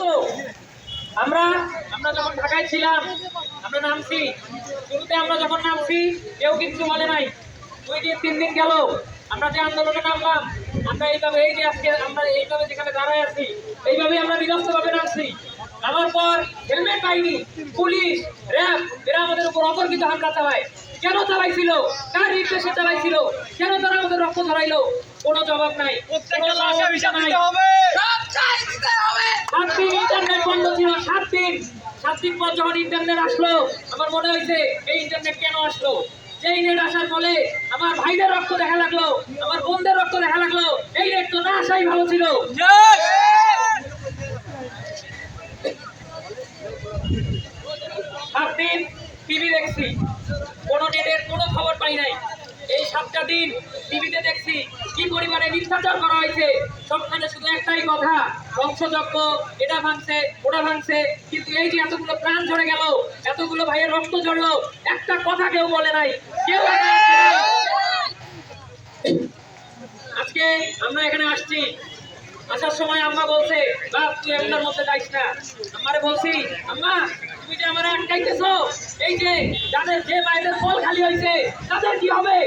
তো আমরা আমরা যখন ঢাকায় ছিলাম আমরা নামছি। শুরুতে আমরা যখন নামছি কেউ কিছু বলে নাই। দুই দিন তিন দিন গেল আমরা যে আন্দোলনে নামলাম আমরা এইভাবে এই যে আজকে আমরা এইভাবে যেখানে দাঁড়ায় আছি এইভাবে আমরা বিধ্বস্তভাবে নামছি। নামার পর হেলমেট পাইনি পুলিশ র্যাব এরা আমাদের উপর অতর্কিত হামলা চালায়। কেন চালাইছিল? কার নির্দেশে চালাইছিল? কেন তারা আমাদের রক্ত ধরাইলো কোনো জবাব নাই। কোনো সাত দিন পর যখন ইন্টারনেট আসলো, আমার মনে হয়েছে, এই ইন্টারনেট কেন আসলো? যেই নেট আসার ফলে আমার ভাইদের রক্ত দেখা লাগল, আমার বোনদের রক্ত দেখা লাগল, এই নেট তো না আসাই ভালো ছিল। সাত দিন টিভি দেখছি, কোনো নেটের কোনো খবর পাই নাই। এই সাতটা দিন দেখছি কি পরিমাণে মিথ্যাচার করা হয়েছে? সবখানে শুধু একটাই কথা, বংশযজ্ঞ, এটা ভাঙছে, ওটা ভাঙছে, কিন্তু এই যে এতগুলো প্রাণ ঝরে গেল, এতগুলো ভাইয়ের রক্ত ঝরলো, একটা কথা কেউ বলে নাই, কেউ। আজকে আমরা এখানে আসছি। আসার সময় আম্মা বলছে, বাপ, তুই এগুলোর মধ্যে যাইস না। আমারে বলছি, আম্মা, তুমি যে আমার আটকাইতেছো, এই যে যাদের যে মায়েদের ফল খালি হয়েছে তাদের কি হবে?